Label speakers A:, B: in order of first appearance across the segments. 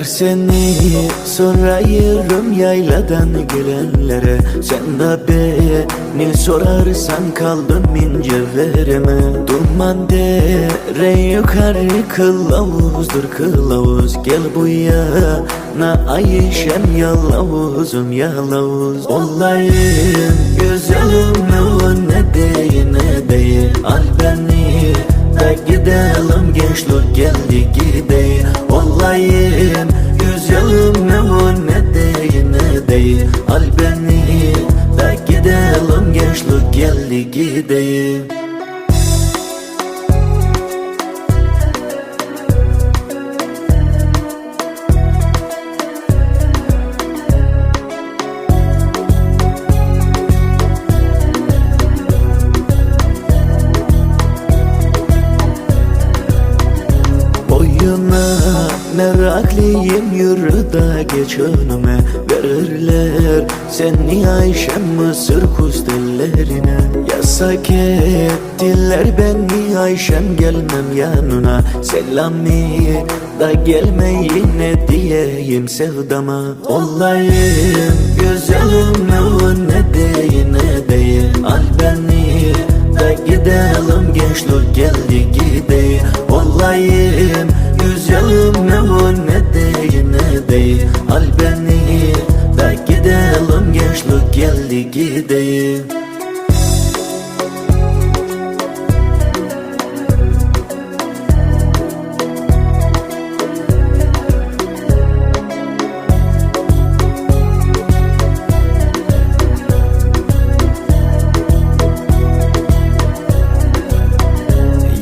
A: Yar seni sorayım yayladan gelenlere. Sen de beni sorarsan kaldım ince vereme. Duman dere yukarı kılavuzdur kılavuz. Gel bu yana Ayşem yalavuzum yalavuz Olayım güzelim ne o ne gençlik geldi gidelim Boyuna meraklıyım yürü da geç önüme. Verirler seni Ayşem Mısır kustellerine Yasak ettiler beni Ayşem gelmem yanına. Selami da gelme yine diyeyim sevdama. Olayım güzelim ne o ne değil ne değil Al beni da gidelim gençlik geldi gidelim Olayım güzelim ne o ne değil ne değil Al beni da gidelim gençlik geldi gidelim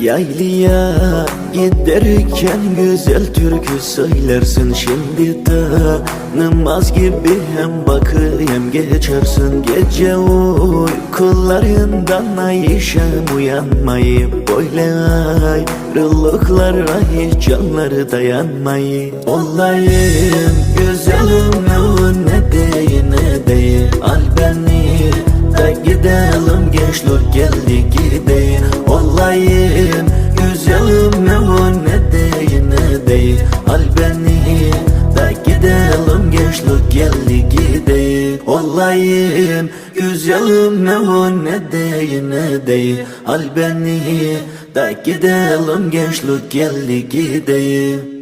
A: Yaylıya giderken güzel türkü söylersin. Şimdi tanımaz gibi hem bakır hem geçersin. Gece uykularından ayşem uyanmayı Böyle ayrılıklara hiç canları dayanmayı. Olayım güzelim gidelim Olayım güzelim ne o ne değil ne değil Al beni da gidelim gençlik geldi gidelim